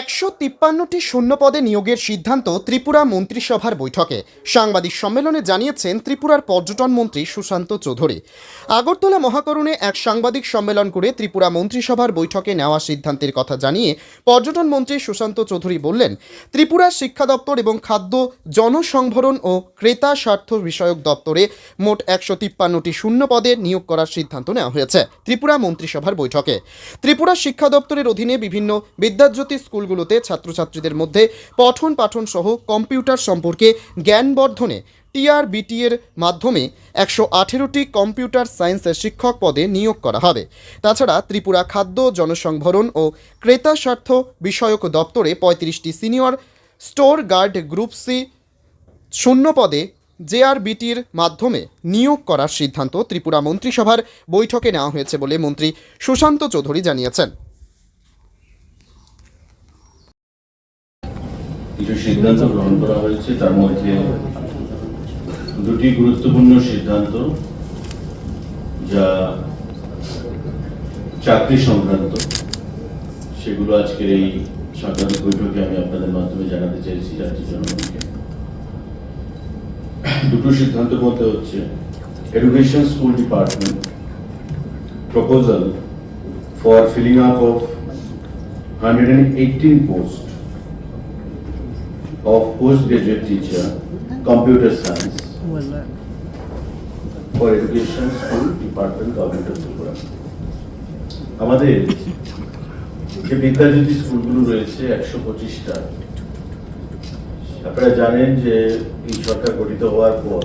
একশো তিপ্পান্নটি শূন্যপদে নিয়োগের সিদ্ধান্ত ত্রিপুরা মন্ত্রিসভার বৈঠকে। সাংবাদিক সম্মেলনে জানিয়েছেন ত্রিপুরার পর্যটন মন্ত্রী সুশান্ত চৌধুরী। আগরতলা মহাকরণে এক সাংবাদিক সম্মেলন করে ত্রিপুরা মন্ত্রিসভার বৈঠকে নেওয়া সিদ্ধান্তের কথা জানিয়ে পর্যটন মন্ত্রী সুশান্ত চৌধুরী বললেন, ত্রিপুরা শিক্ষা দপ্তর এবং খাদ্য, জনসংভরণ ও ক্রেতা স্বার্থ বিষয়ক দপ্তরে মোট একশো তিপ্পান্নটি শূন্য পদে নিয়োগ করার সিদ্ধান্ত নেওয়া হয়েছে ত্রিপুরা মন্ত্রিসভার বৈঠকে। ত্রিপুরা শিক্ষা দপ্তরের অধীনে বিভিন্ন বিদ্যাজ্যোতি স্কুলগুলোতে ছাত্রছাত্রীদের মধ্যে পঠন পাঠন সহ কম্পিউটার সম্পর্কে জ্ঞান বর্ধনে টিআরবিটি এর মাধ্যমে একশো আঠেরোটি কম্পিউটার সায়েন্সের শিক্ষক পদে নিয়োগ করা হবে। তাছাড়া ত্রিপুরা খাদ্য, জনসংভরণ ও ক্রেতা স্বার্থ বিষয়ক দপ্তরে পঁয়ত্রিশটি senior store guard group C শূন্য পদে জেআরবিটির মাধ্যমে নিয়োগ করার সিদ্ধান্ত ত্রিপুরা মন্ত্রিসভার বৈঠকে নেওয়া হয়েছে বলে মন্ত্রী সুশান্ত চৌধুরী জানিয়েছেন। কিছু সিদ্ধান্ত গ্রহণ করা হয়েছে, তার মধ্যে দুটি গুরুত্বপূর্ণ সিদ্ধান্ত, যা চাকরি সংক্রান্ত। সেগুলো আজকের এই সাংবাদিক বৈঠকে আমি আপনাদের মাধ্যমে জানাতে চাইছি রাজ্যের জনগণকে। দুটো সিদ্ধান্তের মধ্যে হচ্ছে education school department proposal for filling up of hundred post of postgraduate teacher, computer science for education school department government of Tripura. আমাদের যে বিদ্যাজ্যোতি স্কুলগুলো রয়েছে একশো পঁচিশটা আপনারা জানেন যে এই সরকার গঠিত হওয়ার পর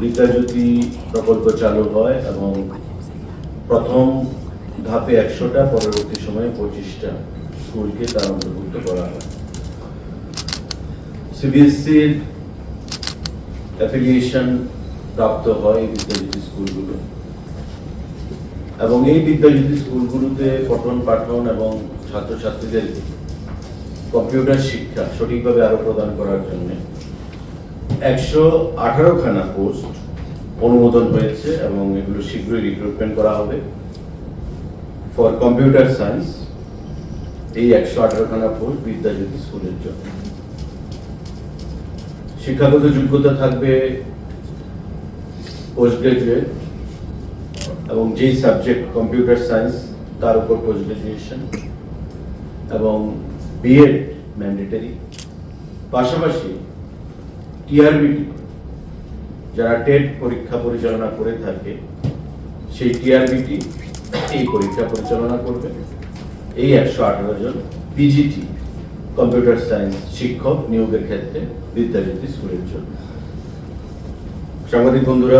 বিদ্যাজ্যোতি প্রকল্প চালু হয় এবং প্রথম ধাপে একশোটা পরবর্তী সময়ে পঁচিশটা স্কুলকে তার অন্তর্ভুক্ত করা হয় সিবিএসসির অ্যাফিলিয়েশন প্রাপ্ত হয় বিদ্যাজ্যোতি স্কুলগুলো। এবং এই বিদ্যাজ্যোতি স্কুলগুলোতে পঠন, পাঠন এবং ছাত্রছাত্রীদের কম্পিউটার শিক্ষা সঠিকভাবে আরও প্রদান করার জন্য একশো আঠারো খানা পোস্ট অনুমোদন হয়েছে এবং এগুলো শীঘ্রই রিক্রুটমেন্ট করা হবে। ফর কম্পিউটার সায়েন্স এই একশো আঠারো খানা পোস্ট বিদ্যাজ্যোতি স্কুলের জন্য। শিক্ষাগত যোগ্যতা থাকবে পোস্ট গ্রাজুয়েট এবং যেই সাবজেক্ট কম্পিউটার সায়েন্স তার উপর পোস্ট গ্রাজুয়েশন এবং বিএড ম্যান্ডেটারি পাশাপাশি টিআরবিটি যারা টেট পরীক্ষা পরিচালনা করে থাকে, সেই টিআরবিটি এই পরীক্ষা পরিচালনা করবে। এই একশো আঠারো জন পিজিটি কম্পিউটার সায়েন্স শিক্ষক নিয়োগের ক্ষেত্রে বিদ্যাজ্যোতি স্কুলের জন্য। সাংবাদিক বন্ধুরা